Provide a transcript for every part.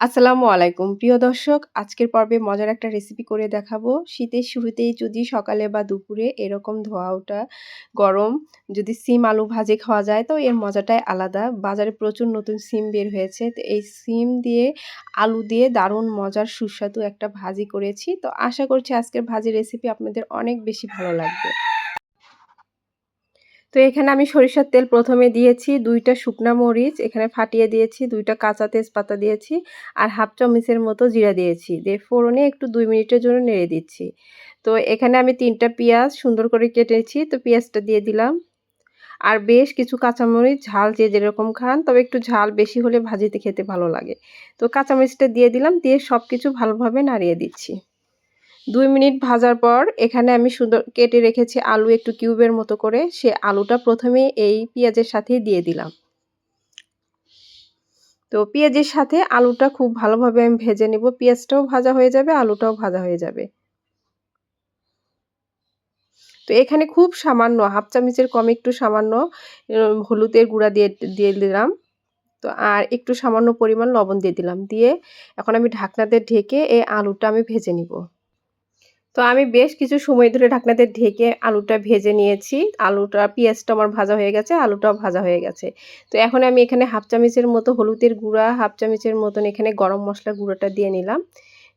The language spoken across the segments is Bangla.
আসসালামু আলাইকুম। প্রিয় দর্শক, আজকের পর্বে মজার একটা রেসিপি করে দেখাবো। শীতের শুরুতেই যদি সকালে বা দুপুরে এরকম ধোয়া ওঠা গরম, যদি সিম আলু ভাজে খাওয়া যায়, তো এর মজাটাই আলাদা। বাজারে প্রচুর নতুন সিম বের হয়েছে, তো এই সিম দিয়ে আলু দিয়ে দারুণ মজার সুস্বাদু একটা ভাজি করেছি। তো আশা করছি আজকের ভাজি রেসিপি আপনাদের অনেক বেশি ভালো লাগবে। তো এখানে আমি সরিষার তেল প্রথমে দিয়েছি দুইটা শুকনা মরিচ, এখানে ফাটিয়ে দিয়েছি, দুইটা কাঁচা তেজপাতা দিয়েছি আর হাফ চামচের মতো জিরা দিয়েছি। দিয়ে ফোড়নে একটু দুই মিনিটের জন্য নেড়ে দিচ্ছি। তো এখানে আমি তিনটা পেঁয়াজ সুন্দর করে কেটেছি, তো পেঁয়াজটা দিয়ে দিলাম। আর বেশ কিছু কাঁচামরিচ, ঝাল যে যেরকম খান, তবে একটু ঝাল বেশি হলে ভাজিতে খেতে ভালো লাগে। তো কাঁচামরিচটা দিয়ে দিলাম, দিয়ে সব কিছু ভালোভাবে নাড়িয়ে দিচ্ছি। দুই মিনিট ভাজার পর এখানে আমি সুন্দর কেটে রেখেছি আলু একটু কিউবের মতো করে। সে আলুটা প্রথমে এই পেঁয়াজের সাথে দিয়ে দিলাম। তো পেঁয়াজের সাথে আলুটা খুব ভালোভাবে আমি ভেজে নেব। পেঁয়াজটাও ভাজা হয়ে যাবে, আলুটাও ভাজা হয়ে যাবে। তো এখানে খুব সামান্য, হাফ চামচের কম একটু সামান্য হলুদের গুঁড়া দিয়ে দিয়ে দিলাম। তো আর একটু সামান্য পরিমাণ লবণ দিয়ে দিলাম। দিয়ে এখন আমি ঢাকনাতে ঢেকে এই আলুটা আমি ভেজে নিব। তো আমি বেশ কিছু সময় ধরে ঢাকনাতে ঢেকে আলুটা ভেজে নিয়েছি। আলুটা, পেঁয়াজটা আমার ভাজা হয়ে গেছে, আলুটাও ভাজা হয়ে গেছে। তো এখন আমি এখানে হাফ চামচের মতো হলুদের গুঁড়া, হাফ চামচের মতন এখানে গরম মশলার গুঁড়োটা দিয়ে নিলাম।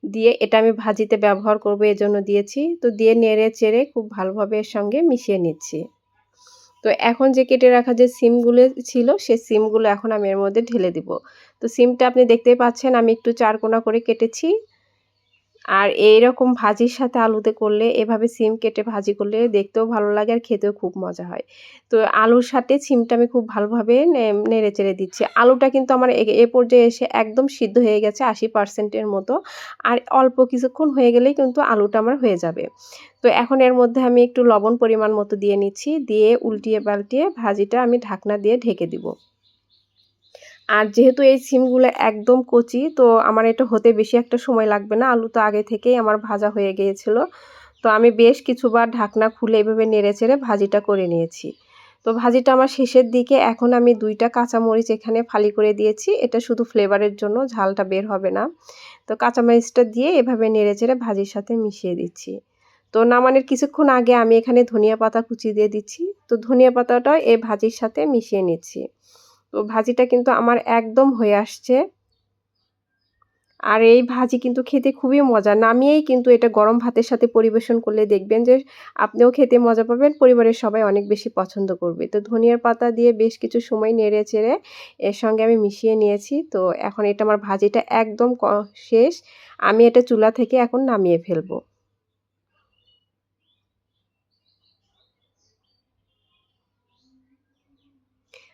দিয়ে এটা আমি ভাজিতে ব্যবহার করব, এজন্য দিয়েছি। তো দিয়ে নেড়ে চেড়ে খুব ভালোভাবে এর সঙ্গে মিশিয়ে নিচ্ছি। তো এখন যে কেটে রাখা যে সিমগুলো ছিল, সে সিমগুলো এখন আমি এর মধ্যে ঢেলে দিব। তো সিমটা আপনি দেখতেই পাচ্ছেন, আমি একটু চারকোনা করে কেটেছি। আর এইরকম ভাজির সাথে আলুতে করলে, এভাবে সিম কেটে ভাজি করলে দেখতেও ভালো লাগে আর খেতেও খুব মজা হয়। তো আলুর সাথে সিমটা আমি খুব ভালোভাবে নেড়ে চেড়ে দিচ্ছি। আলুটা কিন্তু আমার এ পর্যায়ে এসে একদম সিদ্ধ হয়ে গেছে আশি পার্সেন্টের মতো। আর অল্প কিছুক্ষণ হয়ে গেলেই কিন্তু আলুটা আমার হয়ে যাবে। তো এখন এর মধ্যে আমি একটু লবণ পরিমাণ মতো দিয়ে নিচ্ছি। দিয়ে উল্টিয়ে পাল্টিয়ে ভাজিটা আমি ঢাকনা দিয়ে ঢেকে দিব। আর যেহেতু এই সিমগুলো একদম কচি, তো আমার এটা হতে বেশি একটা সময় লাগবে না। আলু তো আগে থেকেই আমার ভাজা হয়ে গিয়েছিল। তো আমি বেশ কিছুবার ঢাকনা খুলে এভাবে নেড়ে চেড়ে ভাজিটা করে নিয়েছি। তো ভাজিটা আমার শেষের দিকে এখন আমি দুইটা কাঁচামরিচ এখানে ফালি করে দিয়েছি। এটা শুধু ফ্লেভারের জন্য, ঝালটা বের হবে না। তো কাঁচামরিচটা দিয়ে এভাবে নেড়ে চেড়ে ভাজির সাথে মিশিয়ে দিচ্ছি। তো নামানের কিছুক্ষণ আগে আমি এখানে ধনিয়া পাতা কুচি দিয়ে দিচ্ছি। তো ধনিয়া পাতাটা এই ভাজির সাথে মিশিয়ে নিচ্ছি। তো ভাজিটা কিন্তু আমার একদম হয়ে আসছে। আর এই ভাজি কিন্তু খেতে খুবই মজা। নামিয়েই কিন্তু এটা গরম ভাতের সাথে পরিবেশন করলে দেখবেন যে আপনিও খেতে মজা পাবেন, পরিবারের সবাই অনেক বেশি পছন্দ করবে। তো ধনিয়ার পাতা দিয়ে বেশ কিছু সময় নেড়ে চেড়ে এর সঙ্গে আমি মিশিয়ে নিয়েছি। তো এখন এটা আমার ভাজিটা একদম শেষ। আমি এটা চুলা থেকে এখন নামিয়ে ফেলব।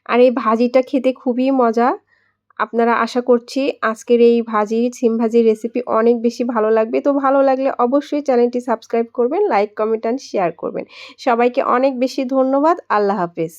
আর এই ভাজিটা খেতে খুবই মজা। আপনারা আশা করছি আজকের এই ভাজি, সিম ভাজির রেসিপি অনেক বেশি ভালো লাগবে। তো ভালো লাগলে অবশ্যই চ্যানেলটি সাবস্ক্রাইব করবেন লাইক কমেন্ট অ্যান্ড শেয়ার করবেন। সবাইকে অনেক বেশি ধন্যবাদ। আল্লাহ হাফেজ।